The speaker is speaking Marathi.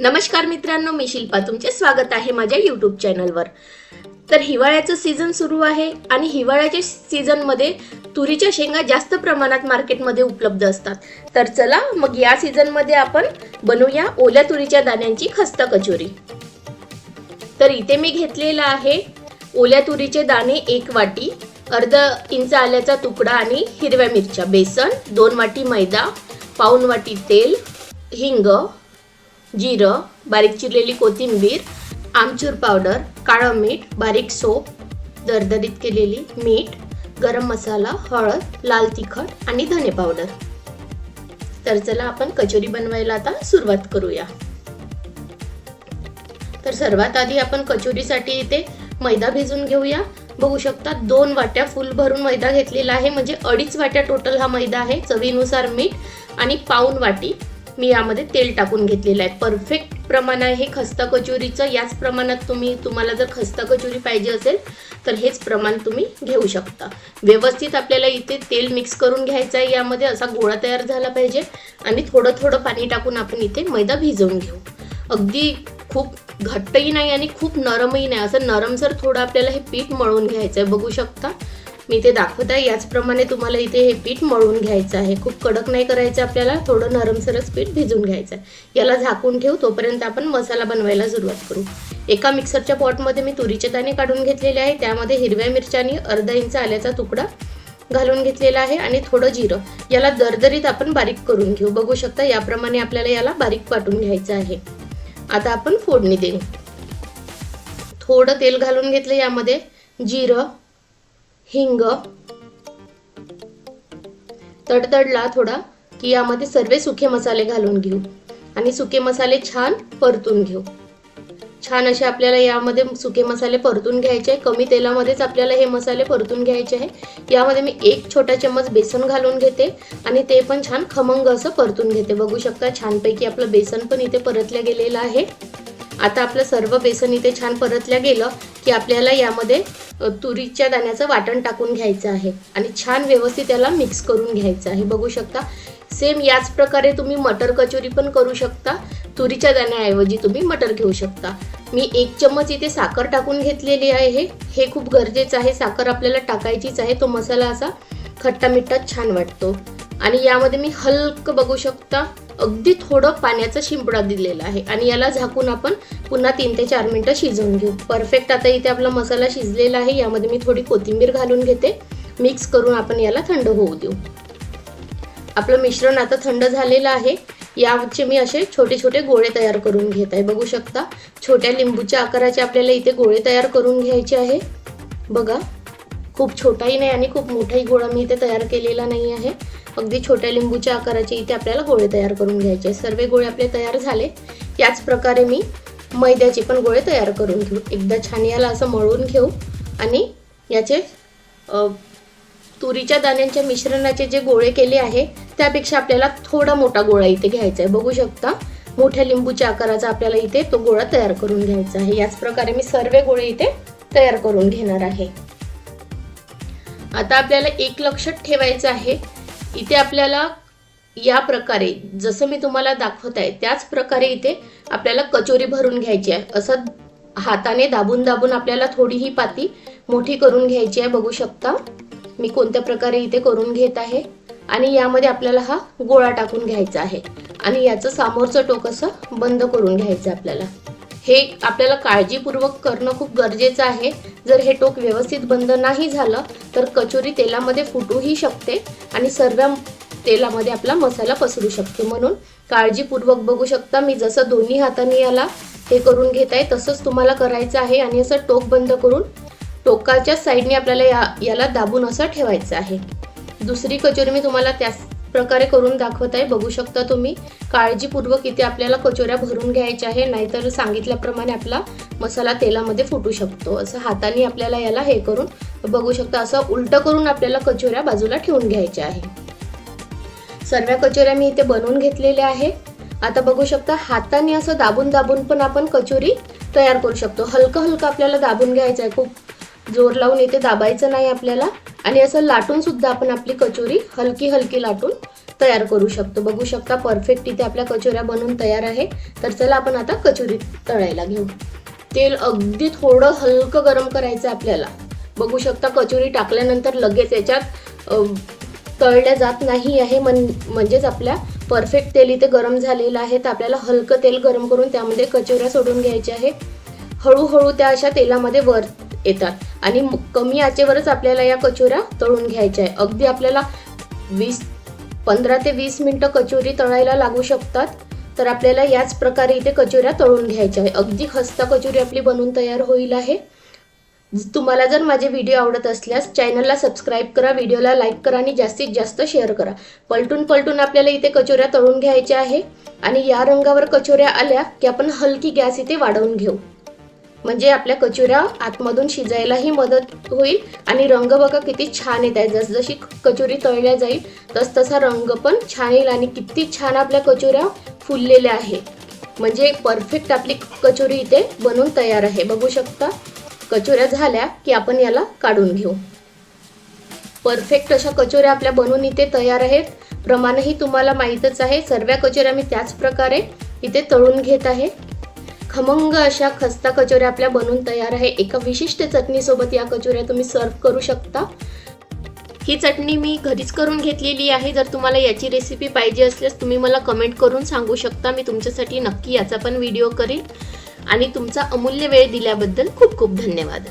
नमस्कार मित्रांनो मी शिल्पा. तुमचे स्वागत आहे माझ्या यूट्यूब चॅनलवर तर हिवाळ्याचं सीझन सुरू आहे आणि हिवाळ्याच्या सीझनमध्ये तुरीच्या शेंगा जास्त प्रमाणात मार्केटमध्ये उपलब्ध असतात. तर चला मग या सीझनमध्ये आपण बनवूया ओल्या तुरीच्या दाण्यांची खस्ता कचोरी तर इथे मी घेतलेला आहे ओल्या तुरीचे दाणे एक वाटी अर्ध इंच आल्याचा तुकडा आणि हिरव्या मिरच्या बेसन दोन वाटी मैदा पाऊन वाटी तेल हिंग जिरं बारीक चिरलेली कोथिंबीर आमचूर पावडर काळं मीठ बारीक सोप दरदरीत केलेली मीठ गरम मसाला हळद लाल तिखट आणि धने पावडर. तर चला आपण कचोरी बनवायला आता सुरुवात करूया. तर सर्वात आधी आपण कचोरीसाठी इथे मैदा भिजून घेऊया. बघू शकता दोन वाट्या फुल भरून मैदा घेतलेला आहे. म्हणजे अडीच वाट्या टोटल हा मैदा आहे. चवीनुसार मीठ आणि पाऊन वाटी मी यामध्ये तेल टाकून घेतलेलं आहे. परफेक्ट प्रमाण आहे हे खस्ता कचोरीचं. याच प्रमाणात तुम्ही तुम्हाला जर खस्ता कचोरी पाहिजे असेल तर हेच प्रमाण तुम्ही घेऊ शकता. व्यवस्थित आपल्याला इथे तेल मिक्स करून घ्यायचं आहे. यामध्ये असा गोळा तयार झाला पाहिजे आणि थोडं थोडं पाणी टाकून आपण इथे मैदा भिजवून घेऊ. अगदी खूप घट्टही नाही आणि खूप नरमही नाही. असं नरमसर थोडं आपल्याला हे पीठ मळून घ्यायचं आहे बघू शकता. मी ते दाखवत आहे. याचप्रमाणे तुम्हाला इथे हे पीठ मळून घ्यायचं आहे. खूप कडक नाही करायचं आपल्याला थोडं नरमसरच पीठ भिजून घ्यायचं आहे. याला झाकून ठेवू तोपर्यंत आपण मसाला बनवायला सुरुवात करू. एका मिक्सरच्या पॉटमध्ये मी तुरीचे दाणे काढून घेतलेले आहे. त्यामध्ये हिरव्या मिरच्या आणि अर्धा इंच आल्याचा तुकडा घालून घेतलेला आहे आणि थोडं जिरं. याला दरदरीत आपण बारीक करून घेऊ. बघू शकता याप्रमाणे आपल्याला याला बारीक वाटून घ्यायचं आहे. आता आपण फोडणी देऊ. थोडं तेल घालून घेतलं यामध्ये जिरं हिंग. तडतडला थोडा की यामध्ये सर्व सुखे मसाले घालून घेऊ. आणि सुके मसाले छान परतून घेऊ. छान असे आपल्याला यामध्ये सुके मसाले परतून घ्यायचे आहे. कमी तेलामध्येच आपल्याला हे मसाले परतून घ्यायचे आहे. यामध्ये मी एक छोटा चम्मच बेसन घालून घेते. आणि ते पण छान खमंग असं परतून घेते. बघू शकता छानपैकी आपलं बेसन पण इथे परतल्या गेलेलं आहे. आता आपलं सर्व बेसन इथे छान परतल्या गेलं की आपल्याला यामध्ये तुरीच्या दाण्याचं वाटण टाकून घ्यायचं आहे. आणि छान व्यवस्थित याला मिक्स करून घ्यायचं आहे. बघू शकता सेम याच प्रकारे तुम्ही मटर कचोरी पण करू शकता. तुरीच्या दाण्याऐवजी तुम्ही मटर घेऊ शकता. मी एक चम्मच इथे साखर टाकून घेतलेली आहे. हे खूप गरजेचं आहे. साखर आपल्याला टाकायचीच आहे. तो मसाला असा खट्टा मिठ्ठा छान वाटतो. आणि यामध्ये मी हलकं बघू शकता. अगदी थोडं पाण्याचा शिंपडा दिलेला आहे. आणि याला झाकून आपण पुन्हा तीन ते चार मिनटं शिजवून घेऊ. परफेक्ट आता इथे आपला मसाला शिजलेला आहे. यामध्ये मी थोडी कोथिंबीर घालून घेते. मिक्स करून आपण याला थंड होऊ देऊ. आपलं मिश्रण आता थंड झालेलं आहे. याचे मी असे छोटे छोटे गोळे तयार करून घेत आहे. बघू शकता छोट्या लिंबूच्या आकाराचे आपल्याला इथे गोळे तयार करून घ्यायचे आहे. बघा खूप छोटाही नाही आणि खूप मोठाही गोळा मी इथे तयार केलेला नाही आहे. अगदी छोट्या लिंबूच्या आकाराचे इथे आपल्याला गोळे तयार करून घ्यायचे सर्व गोळे आपले तयार झाले. याच प्रकारे मी मैद्याचे पण गोळे तयार करून घेऊ. एकदा छान याला असं मळून घेऊ आणि याचे तुरीच्या दाण्यांच्या मिश्रणाचे जे गोळे केले आहे त्यापेक्षा आपल्याला थोडा मोठा गोळा इथे घ्यायचा आहे. बघू शकता मोठ्या लिंबूच्या आकाराचा आपल्याला इथे तो गोळा तयार करून घ्यायचा आहे. याच प्रकारे मी सर्व गोळे इथे तयार करून घेणार आहे. आता आपल्याला एक लक्षात ठेवायचं आहे. इथे आपल्याला या प्रकारे जसं मी तुम्हाला दाखवत आहे त्याच प्रकारे इथे आपल्याला कचोरी भरून घ्यायची आहे. असं हाताने दाबून दाबून आपल्याला थोडी ही पाती मोठी करून घ्यायची आहे. बघू शकता मी कोणत्या प्रकारे इथे करून घेत आहे. आणि यामध्ये आपल्याला हा गोळा टाकून घ्यायचा आहे. आणि याचं सामोरचं टोक असं बंद करून घ्यायचं आपल्याला. हे आपल्याला काळजीपूर्वक करणं खूप गरजेचं आहे. जर हे टोक व्यवस्थित बंद नाही झालं तर कचोरी तेलामध्ये फुटूही शकते आणि सर्व तेलामध्ये आपला मसाला पसरू शकते. म्हणून काळजीपूर्वक बघू शकता मी जसं दोन्ही हाताने याला हे करून घेत आहे तसंच तुम्हाला करायचं आहे आणि असं टोक बंद करून टोकाच्या साईडने आपल्याला या याला दाबून असं ठेवायचं आहे. दुसरी कचोरी मी तुम्हाला त्याच प्रकारे करून दाखवत आहे बघू शकता तुम्ही. काळजीपूर्वक इथे आपल्याला कचोऱ्या भरून घ्यायच्या आहे नाहीतर सांगितल्याप्रमाणे आपला मसाला तेलामध्ये फुटू शकतो. असं हाताने आपल्याला याला हे करून बघू शकता असं उलटं करून आपल्याला कचोऱ्या बाजूला ठेवून घ्यायच्या आहे. सर्व कचोऱ्या मी इथे बनवून घेतलेल्या आहे. आता बघू शकता हाताने असं दाबून दाबून पण आपण कचोरी तयार करू शकतो. हलकं हलकं आपल्याला दाबून घ्यायचं आहे. खूप जोर लावून इथे दाबायचं नाही आपल्याला. आणि असं लाटून सुद्धा आपण आपली कचोरी हलकी हलकी लाटून तयार करू शकतो. बघू शकता परफेक्ट इथे आपल्या कचोऱ्या बनवून तयार आहे. तर चला आपण आता कचोरी तळायला घेऊ. तेल अगदी थोडं हलकं गरम करायचं आहे आपल्याला. बघू शकता कचोरी टाकल्यानंतर लगेच याच्यात तळल्या जात नाही आहे. मन म्हणजेच आपल्या परफेक्ट तेल इथे गरम झालेलं आहे. तर आपल्याला हलकं तेल गरम करून त्यामध्ये कचोऱ्या सोडून घ्यायच्या आहे हळूहळू त्या अशा तेलामध्ये वर येतात. आणि कमी आचेवरच आपल्याला या कचोऱ्या तळून घ्यायच्या आहे. अगदी आपल्याला वीस पंधरा ते वीस मिनटं कचोरी तळायला लागू शकतात तर आपल्याला याच प्रकारे इथे कचोऱ्या तळून घ्यायच्या आहे. अगदी खस्ता कचोरी आपली बनून तयार होईल आहे. तुम्हाला जर माझे व्हिडिओ आवडत असल्यास चॅनलला सबस्क्राईब करा व्हिडिओला लाईक करा आणि जास्तीत जास्त शेअर करा. पलटून पलटून आपल्याला इथे कचोऱ्या तळून घ्यायच्या आहे. आणि या रंगावर कचोऱ्या आल्या की आपण हलकी गॅस इथे वाढवून घेऊ. म्हणजे आपल्या कचोऱ्या आतमधून शिजायलाही मदत होईल आणि रंग बघा किती छान येत आहे. जसजशी कचोरी तळल्या जाईल तस तसा रंग पण छान येईल आणि किती छान आपल्या कचोऱ्या फुललेल्या आहे म्हणजे परफेक्ट आपली कचोरी इथे बनून तयार आहे. बघू शकता कचोऱ्या झाल्या की आपण याला काढून घेऊ. परफेक्ट अशा कचोऱ्या आपल्या बनवून इथे तयार आहेत. प्रमाणही तुम्हाला माहीतच आहे. सर्व कचोऱ्या मी त्याच प्रकारे इथे तळून घेत आहे. खमंग अशा खस्ता कचोऱ्या आपल्या बनून तयार आहे. एका विशिष्ट चटणीसोबत या कचोऱ्या तुम्ही सर्व करू शकता. ही चटणी मी घरीच करून घेतलेली आहे. जर तुम्हाला याची रेसिपी पाहिजे असल्यास तुम्ही मला कमेंट करून सांगू शकता. मी तुमच्यासाठी नक्की याचा पण व्हिडिओ करीन. आणि तुमचा अमूल्य वेळ दिल्याबद्दल खूप खूप धन्यवाद.